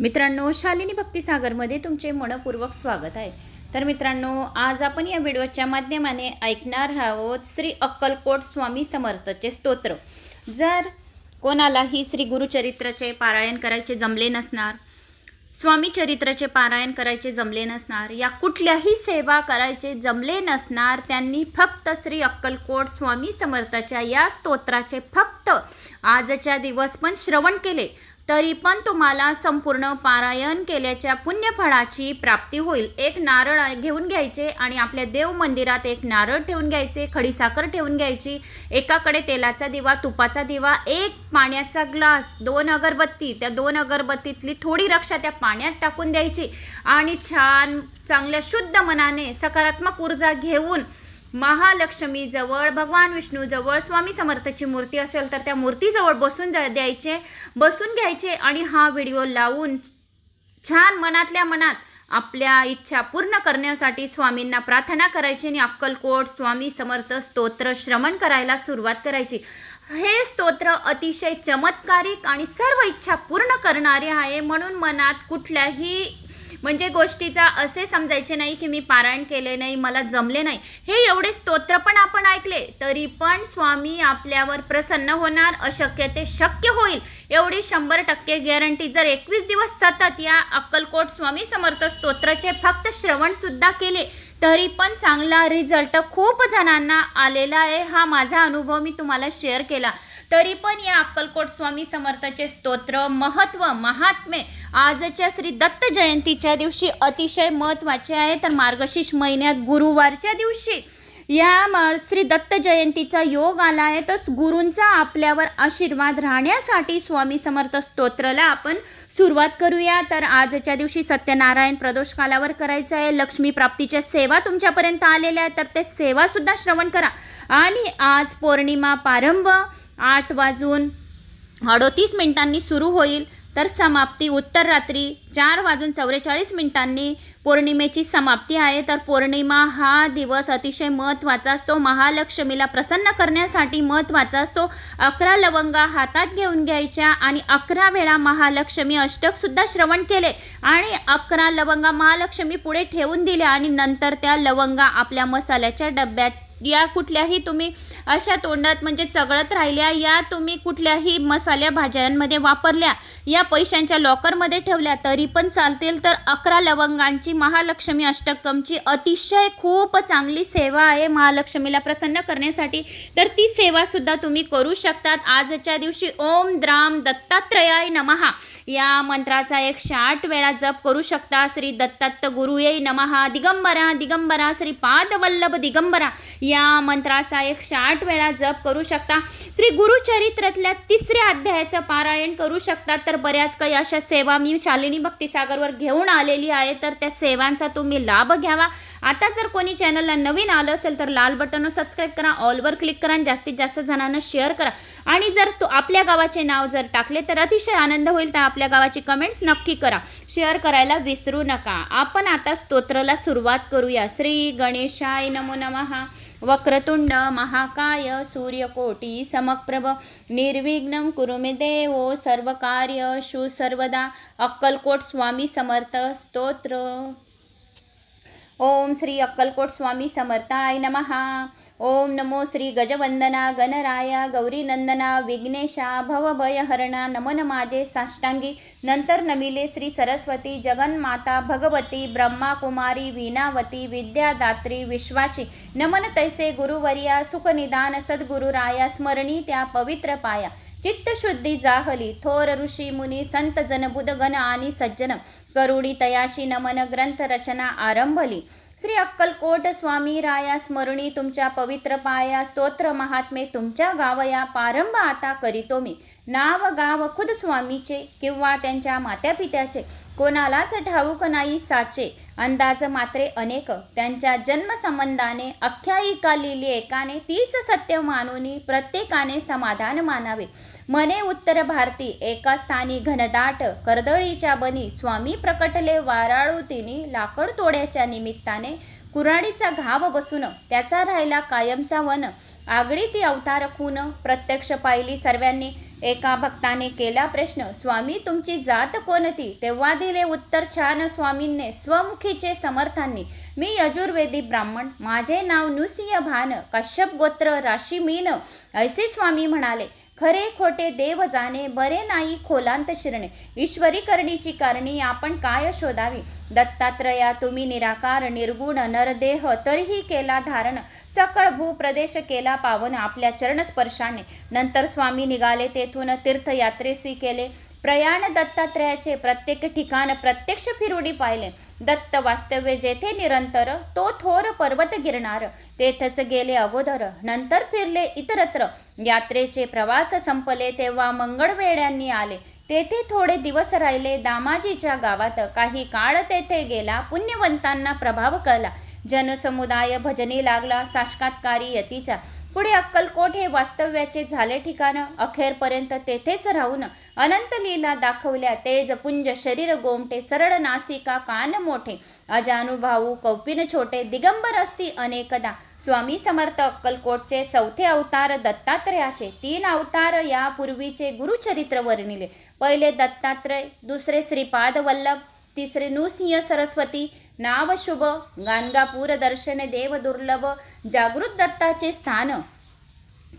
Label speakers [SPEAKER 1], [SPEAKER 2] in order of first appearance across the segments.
[SPEAKER 1] मित्रांनो शालिनी भक्तिसागरमध्ये तुमचे मनपूर्वक स्वागत आहे. तर मित्रांनो आज आपण या व्हिडिओच्या माध्यमाने ऐकणार आहोत श्री अक्कलकोट स्वामी समर्थचे स्तोत्र. जर कोणालाही श्री गुरुचरित्राचे पारायण करायचे जमले नसणार स्वामी चरित्राचे पारायण करायचे जमले नसणार या कुठल्याही सेवा करायचे जमले नसणार त्यांनी फक्त श्री अक्कलकोट स्वामी समर्थाच्या या स्तोत्राचे फक्त आजच्या दिवस पण श्रवण केले. तरी पण तुम्हाला संपूर्ण पारायण केल्याच्या पुण्यफळाची प्राप्ती होईल. एक नारळ घेऊन घ्यायचे आणि आपल्या देव मंदिरात एक नारळ ठेवून घ्यायचे खडीसाखर ठेवून घ्यायची. एकाकडे तेलाचा दिवा तुपाचा दिवा एक पाण्याचा ग्लास दोन अगरबत्ती. त्या दोन अगरबत्तीतली थोडी रक्षा त्या पाण्यात टाकून द्यायची. आणि छान चांगल्या शुद्ध मनाने सकारात्मक ऊर्जा घेऊन महालक्ष्मीजवळ भगवान विष्णूजवळ स्वामी समर्थाची मूर्ती असेल तर त्या मूर्तीजवळ बसून जा द्यायचे बसून घ्यायचे आणि हा व्हिडिओ लावून छान मनातल्या मनात आपल्या इच्छा पूर्ण करण्यासाठी स्वामींना प्रार्थना करायची आणि अक्कलकोट स्वामी समर्थ स्तोत्र श्रवण करायला सुरुवात करायची. हे स्तोत्र अतिशय चमत्कारिक आणि सर्व इच्छा पूर्ण करणारे आहे. म्हणून मनात कुठल्याही म्हणजे गोष्टीचा असे समजायचे नाही की मी पारायण केले नाही मला जमले नाही. हे एवढे स्तोत्र पण आपण ऐकले तरी पण स्वामी आपल्यावर प्रसन्न होणार अशक्य ते शक्य होईल. एवढी शंभर टक्के गॅरंटी जर एकवीस दिवस सतत या अक्कलकोट स्वामी समर्थ स्तोत्राचे फक्त श्रवणसुद्धा केले तरी पण चांगला रिझल्ट खूप जणांना आलेला आहे. हा माझा अनुभव मी तुम्हाला शेअर केला. तरी पण या अक्कलकोट स्वामी समर्थाचे स्तोत्र महत्त्व महात्मे आजच्या श्री दत्त जयंतीच्या दिवशी अतिशय महत्त्वाचे आहे. तर मार्गशीर्ष महिन्यात गुरुवारच्या दिवशी या म श्री दत्त जयंतीचा योग आला आहे. तर गुरूंचा आपल्यावर आशीर्वाद राहण्यासाठी स्वामी समर्थ स्तोत्राला आपण सुरुवात करूया. तर आजच्या दिवशी सत्यनारायण प्रदोष कालावर करायचं आहे. लक्ष्मी प्राप्तीच्या सेवा तुमच्यापर्यंत आलेल्या आहेत. तर ते सेवासुद्धा श्रवण करा. आणि आज पौर्णिमा प्रारंभ. आठ वाजून अडोतीस मिनिटांनी सुरू होईल. तर समाप्ती उत्तर रात्री चार वाजून चौवेचाळीस मिनिटांनी पौर्णिमेची समाप्ती आहे. तर पौर्णिमा हा दिवस अतिशय महत्त्वाचा असतो. महालक्ष्मीला प्रसन्न करण्यासाठी महत्त्वाचा असतो. अकरा लवंगा हातात घेऊन घ्यायच्या आणि अकरा वेळा महालक्ष्मी अष्टकसुद्धा श्रवण केले आणि अकरा लवंगा महालक्ष्मी पुढे ठेवून दिल्या आणि नंतर त्या लवंगा आपल्या मसाल्याच्या डब्यात या कुठल्याही तुम्ही अशा तोंडात म्हणजे चगळत राहिल्या या तुम्ही कुठल्याही मसाल्या भाज्यांमध्ये वापरल्या या पैशांच्या लॉकरमध्ये ठेवल्या तरी पण चालतील तर अकरा लवंगांची महालक्ष्मी अष्टकमची अतिशय खूप चांगली सेवा आहे महालक्ष्मीला प्रसन्न करण्यासाठी. तर ती सेवासुद्धा तुम्ही करू शकतात. आजच्या दिवशी ओम द्राम दत्तात्रयाय नमहा या मंत्राचा एकशे आठ वेळा जप करू शकता. श्री दत्तात्त गुरुये नमहा दिगंबरा दिगंबरा. श्री पादवल्लभ दिगंबरा. या मंत्राचा एकशे आठ वेळा जप करू शकता. श्री गुरुचरित्रातल्या तिसऱ्या अध्यायाचं पारायण करू शकतात तर बऱ्याच काही अशा सेवा मी शालिनी भक्तिसागरवर घेऊन आलेली आहे. तर त्या सेवांचा तुम्ही लाभ घ्यावा. आता जर कोणी चॅनलला नवीन आलं असेल तर लाल बटनवर सबस्क्राईब करा. ऑलवर क्लिक करा आणि जास्तीत जास्त जणांना शेअर करा. आणि जर तो आपल्या गावाचे नाव जर टाकले तर अतिशय आनंद होईल. तर आपल्या गावाची कमेंट्स नक्की करा. शेअर करायला विसरू नका. आपण आता स्तोत्राला सुरुवात करूया. श्री गणेशाय नमो नमः. वक्रतुंड महाकाय सूर्यकोटी समप्रभ निर्विघ्नं कुरु मे देवो कार्य सर्वदा अक्कलकोट स्वामी समर्थ स्तोत्र. ओम श्री अक्कलकोट स्वामी समर्थाय नमः. ओम नमो श्री गजवंदना गणराया गौरीनंदना विघ्नेशा भवभयहरणा नमन माझे साष्टांगी. नंतर नमिले श्री सरस्वती जगन्माता भगवती ब्रह्मा कुमारी वीणावती विद्यादात्री विश्वाची. नमन तैसे गुरुवर्या सुखनिदान सद्गुरुराया स्मरणी त्या पवित्र पाया. चित्तशुद्धी जाहली थोर ऋषी मुनी संत जन बुदगन आणि सज्जन करुणी तयाशी नमन ग्रंथ रचना आरंभली. श्री अक्कलकोट स्वामी राया स्मरणी तुमच्या पवित्र पाया स्तोत्र महात्मे तुमच्या गावया पारंभ आता करीतो मी. नाव गाव खुद स्वामीचे किंवा त्यांच्या मात्यापित्याचे. कोणालाच ठाऊक नाही साचे. अंदाज मात्रे अनेक. त्यांच्या जन्मसंबंधाने आख्यायिका लिहिली एकाने तीच सत्य मानुनी प्रत्येकाने समाधान मानावे. मने उत्तर भारती एका स्थानी घनदाट कर्दळीच्या बनी स्वामी प्रकटले वाराळूतीनी लाकड तोड्याच्या निमित्ताने कुऱ्हाडीचा घाव बसून त्याचा राहिला कायमचा वन. आगडी ती अवतार खून प्रत्यक्ष पाहिली सर्वांनी. एका भक्ताने केला प्रश्न स्वामी तुमची जात कोणती? तेव्हा दिले उत्तर छान स्वामींनी स्वमुखीचे समर्थांनी. मी यजुर्वेदी ब्राह्मण. माझे नाव नृसिंह भान. कश्यप गोत्र राशी मीन ऐसे स्वामी म्हणाले खरे खोटे देव जाणे बरे नाही खोलांत शिरणे. ईश्वरी करणीची कारणी आपण काय शोधावी? दत्तात्रया तुम्ही निराकार निर्गुण नरदेह तरीही केला धारण. सकळ भूप्रदेश केला पावन आपल्या चरणस्पर्शाने. नंतर स्वामी निघाले तेथून तीर्थयात्रेसी केले. प्रयाण दत्तात्रयाचे प्रत्येक ठिकाण प्रत्यक्ष फिरुडी पाहिले. दत्त वास्तव्य जेथे निरंतर तो थोर पर्वत गिरणार. तेथच गेले अगोदर नंतर फिरले इतरत्र. यात्रेचे प्रवास संपले तेव्हा मंगळवेड्यांनी आले. तेथे थोडे दिवस राहिले दामाजीच्या गावात. काही काळ तेथे गेला पुण्यवंतांना प्रभाव कळला जनसमुदाय भजनी लागला साक्षात्कारी यतीच्या. पुढे अक्कलकोट हे वास्तव्याचे झाले ठिकाण. अखेरपर्यंत तेथेच राहून अनंत लीला दाखवल्या. तेज पुंज शरीर गोमटे सरळ नासिका कान मोठे. अजानुभाऊ कौपिन छोटे दिगंबर असती अनेकदा. स्वामी समर्थ अक्कलकोटचे चौथे अवतार दत्तात्रयाचे. तीन अवतार यापूर्वीचे गुरुचरित्र वर्णिले. पहिले दत्तात्रय दुसरे श्रीपाद वल्लभ तिसरे नृसिंह सरस्वती नाव शुभ गाणगापूर दर्शन देव दुर्लभ जागृत दत्ताचे स्थान.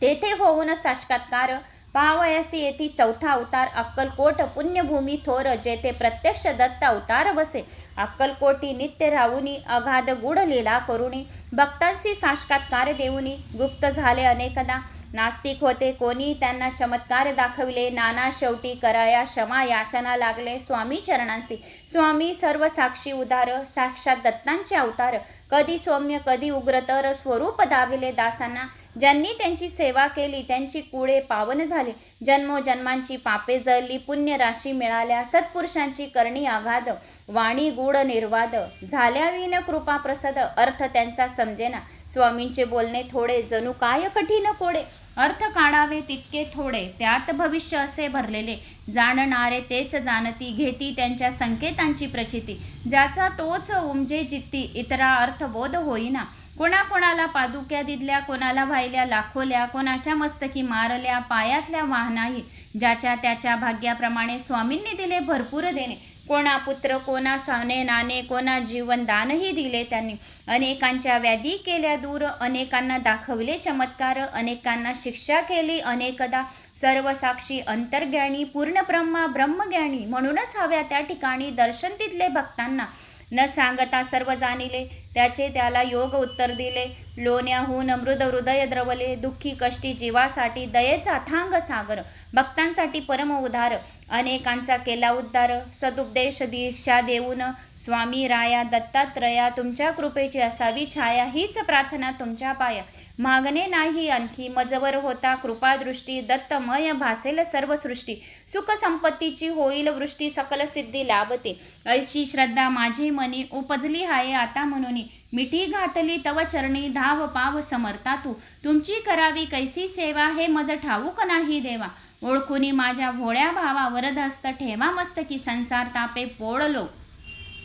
[SPEAKER 1] तेथे होऊन साक्षात्कार पावयासी येथे चौथा अवतार अक्कलकोट पुण्यभूमी थोर जेथे प्रत्यक्ष दत्त अवतार वसे. अक्कलकोटी नित्य राहुनी अगाध गुढ लीला करुणी भक्तांशी साक्षात्कार देऊनी. गुप्त झाले अनेकदा नास्तिक होते कोणी त्यांना चमत्कार दाखविले. नाना शेवटी कराया क्षमा याचना लागले. स्वामी चरणांशी. स्वामी सर्व साक्षी उदार साक्षात दत्तांचे अवतार. कधी सौम्य कधी उग्रतर स्वरूप दाविले दासांना. ज्यांनी त्यांची सेवा केली त्यांची कुळे पावन झाली. जन्मोजन्मांची पापे जळली पुण्य राशी मिळाल्या सत्पुरुषांची करणी आघाद वाणी गुढ निर्वाद. झाल्याविन कृपा प्रसद अर्थ त्यांचा समजेना. स्वामींचे बोलणे थोडे जणू काय कठीण कोडे? अर्थ काढावे तितके थोडे त्यात भविष्य असे भरलेले. जाणणारे तेच जाणती घेती त्यांच्या संकेतांची प्रचिती. ज्याचा तोच उमजे जित्ती इतरा अर्थबोध होईना. कोणाकोणाला पादुक्या दिदल्या कोणाला वाहिल्या लाखोल्या कोणाच्या मस्तकी मारल्या पायातल्या वाहनाही ज्याच्या त्याच्या भाग्याप्रमाणे स्वामींनी दिले भरपूर देणे. कोणा पुत्र कोणा सावने नाणे कोणा जीवनदानही दिले त्यांनी. अनेकांच्या व्याधी केल्या दूर अनेकांना दाखवले चमत्कार अनेकांना शिक्षा केली अनेकदा. सर्वसाक्षी अंतर्ज्ञानी पूर्ण ब्रह्मा ब्रह्मज्ञानी म्हणूनच हव्या त्या ठिकाणी दर्शन तिथले भक्तांना. न सांगता सर्व जाणिले. त्याचे त्याला योग उत्तर दिले. लोण्याहून अमृत हृदय द्रवले. दुःखी कष्टी जीवासाठी दयेचा थांग सागर. भक्तांसाठी परम उद्धार. अनेकांचा केला उद्धार. सदुपदेश दिशा देऊन स्वामी राया दत्तात्रया तुमच्या कृपेची असावी छाया हीच प्रार्थना तुमच्या पाया. मागणे नाही आणखी मजवर होता कृपादृष्टी दत्तमय भासेल सर्व सृष्टी सुखसंपत्तीची होईल वृष्टी सकल सिद्धी लाभते. ऐशी श्रद्धा माझी मनी उपजली आहे आता म्हणून. मिठी घातली तव चरणी धाव पाव समर्था तू. तुमची करावी कैसी सेवा हे मज ठाऊक नाही देवा. ओळखुनी माझ्या भोळ्या भावा वरदहस्त ठेवा मस्तकी संसार तापे पोळलो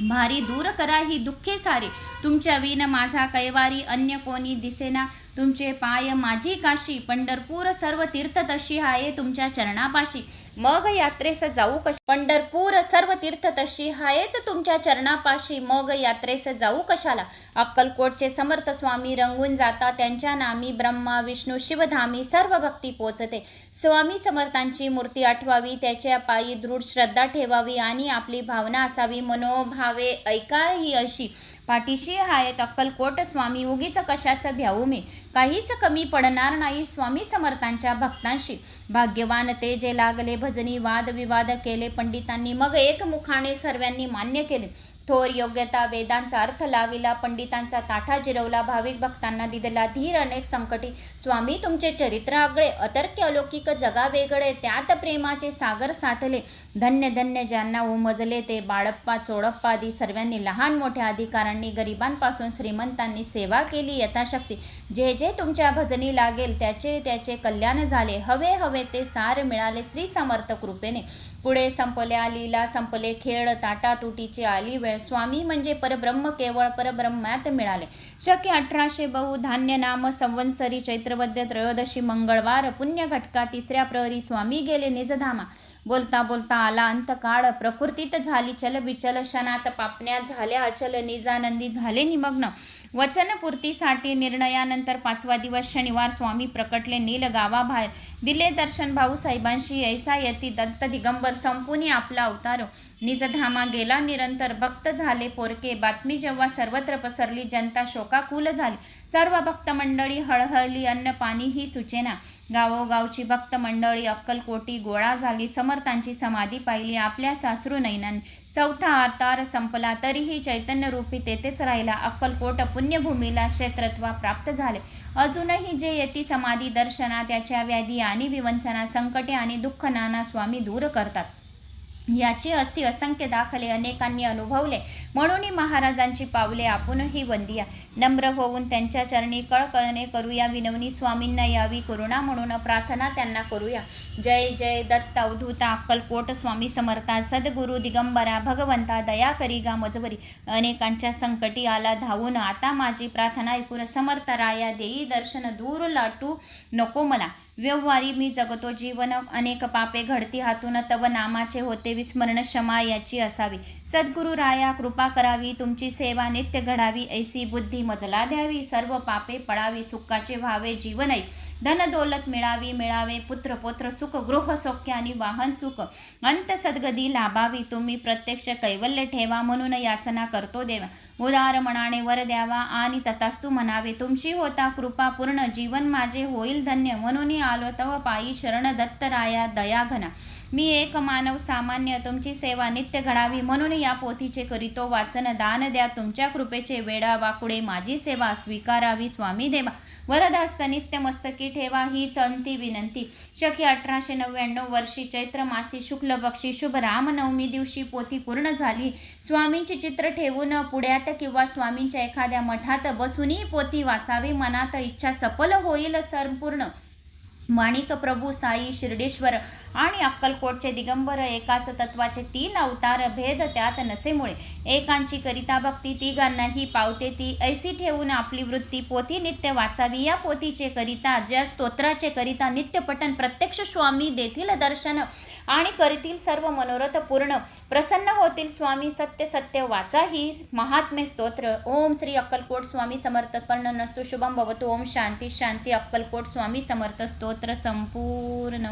[SPEAKER 1] भारी दूर करा ही दुःखे सारे. तुमच्या विन माझा कैवारी अन्य कोणी दिसेना. तुमचे पाय माझी काशी पंढरपूर सर्व तीर्थ तशी आहे तुमच्या चरणापाशी. मग यात्रेस जाऊ कशी पंढरपूर सर्व तीर्थ तशी हायेत तुमच्या चरणापाशी मग यात्रेस जाऊ कशाला? अक्कलकोटचे समर्थ स्वामी रंगून जाता त्यांच्या नामी ब्रह्मा विष्णू शिवधामी सर्व भक्ती पोचते. स्वामी समर्थांची मूर्ती आठवावी त्याच्या पायी दृढ श्रद्धा ठेवावी आणि आपली भावना असावी मनोभावे ऐका ही अशी. पाठीशी हायत अक्कलकोट स्वामी उगीच कशाचं भ्याऊ मी? काहीच कमी पडणार नाही स्वामी समर्थांच्या भक्तांशी. भाग्यवान ते जे लागले भजनी वादविवाद केले पंडितांनी मग एकमुखाने सर्वांनी मान्य केले. थोर योग्यता वेदांचा अर्थ लाविला पंडितांचा ताठा जिरवला भाविक भक्तांना दिलेला धीर अनेक संकटी. स्वामी तुमचे चरित्र आगळे अतर्क्य अलौकिक जगा वेगळे त्यात प्रेमाचे सागर साठले. धन्य धन्य ज्यांना उमजले ते बाळप्पा चोडप्पा आदी सर्वांनी लहान मोठ्या अधिकाऱ्यांनी गरिबांपासून श्रीमंतांनी सेवा केली यथाशक्ती. जे जे तुमच्या भजनी लागेल त्याचे त्याचे कल्याण झाले. हवे हवे ते सार मिळाले श्री समर्थ कृपेने. पुढे संपल्या लीला संपले खेळ ताटातुटीची आली वेळ. स्वामी म्हणजे परब्रह्म केवळ परब्रह्मात मिळाले. शके अठराशे बहु धान्य नाम संवत्सरी चैत्रवद्य त्रयोदशी मंगळवार पुण्य घटका तिसऱ्या प्रहरी स्वामी गेले निजधामा. बोलता बोलता आला. अंतकाळ प्रकृतीत झाली. चल बिचल क्षणात पापण्या झाल्या. अचल निजानंदी झाले निमग्न. वचनपूर्तीसाठी निर्णयानंतर पाचवा दिवस शनिवार स्वामी प्रकटले नील गावाबाहेर. दिले दर्शन भाऊसाहेबांशी ऐसा यती दत्त दिगंबर संपूनी आपला अवतार निजधामा गेला निरंतर भक्त झाले पोरके. बातमी जेव्हा सर्वत्र पसरली जनता शोकाकुल झाली. सर्व भक्त मंडळी हळहळली अन्न पाणी ही सुचेना. गावोगावची भक्त मंडळी अक्कलकोटी गोळा झाली समर्थांची समाधी पाहिली आपल्या सासरू नैनान चौथा अवतार संपला तरीही चैतन्य रूपी तेथेच राहिला. अक्कलकोट पुण्यभूमीला क्षेत्रत्वा प्राप्त झाले. अजूनही जे येती समाधी दर्शना त्याच्या व्याधी आणि विवंचना संकटे आणि दुःख नाना स्वामी दूर करतात. याचे अस्थि असंख्य दाखले अनेकांनी अनुभवले. म्हणूनही महाराजांची पावले आपणही वंदिया. नम्र होऊन त्यांच्या चरणी कळकळणे करूया. विनवणी स्वामींना यावी करुणा म्हणून प्रार्थना त्यांना करूया. जय जय दत्त अवधूता अक्कलकोट स्वामी समर्था. सद्गुरु दिगंबरा भगवंता दया करी गा मजवरी अनेकांच्या संकटी आला धावून आता माझी प्रार्थना ऐकून समर्थ राया. देई दर्शन दूर लाटू नको मला. व्यवहारी मी जगतो जीवन अनेक पापे घडती हातून तव नामाचे होते विस्मरण क्षमा याची असावी. सद्गुरु राया कृपा करावी तुमची सेवा नित्य घडावी ऐसी बुद्धी मजला द्यावी. सर्व पापे पडावी सुखाचे व्हावे जीवन ऐक. धनदौलत मिळावी मिळावे पुत्र पुत्र सुख गृह सौख्य आणि वाहन सुख. अंत सद्गदी लाभावी. तुम्ही प्रत्यक्ष कैवल्य ठेवा म्हणून याचना करतो देवा. उदार मनाने वर द्यावा आणि तथास्तू म्हणावे तुमची होता कृपा पूर्ण जीवन माझे होईल धन्य म्हणून आलो तव पायी शरण दत्तराया दया घना. मी एक मानव सामान्य तुमची सेवा नित्य घडावी म्हणून या पोथीचे करीतो वाचन दान द्या. तुमच्या कृपेचे वेडा वाकुडे माझी सेवा स्वीकारावी स्वामी देवा. वरदास्त नित्य मस्तके ठेवा हीच अंती विनंती. शकी अठराशे नव्याण्णव वर्षी चैत्र मासी शुक्ल बक्षी शुभ रामनवमी दिवशी पोथी पूर्ण झाली. स्वामींचे चित्र ठेवून पुढ्यात किंवा स्वामींच्या एखाद्या मठात बसूनही पोथी वाचावी मनात इच्छा सफल होईल संपूर्ण. माणिक प्रभू साई शिर्डेश्वर आणि अक्कलकोटचे दिगंबर एकाच तत्वाचे तीन अवतार भेद त्यात नसेमुळे. एकांची करिता भक्ती तिघांनाही पावते ती. ऐसी ठेवून आपली वृत्ती पोथी नित्य वाचावी. या पोथीचे करिता ज्या स्तोत्राचे करिता नित्यपठन प्रत्यक्ष स्वामी देतील दर्शन आणि करतील सर्व मनोरथ पूर्ण. प्रसन्न होतील स्वामी सत्य सत्य वाचा ही महात्मे स्तोत्र. ओम श्री अक्कलकोट स्वामी समर्थ. नसतो शुभम भवतु. ओम शांती शांती अक्कलकोट स्वामी समर्थ. स्तोत्र संपूर्ण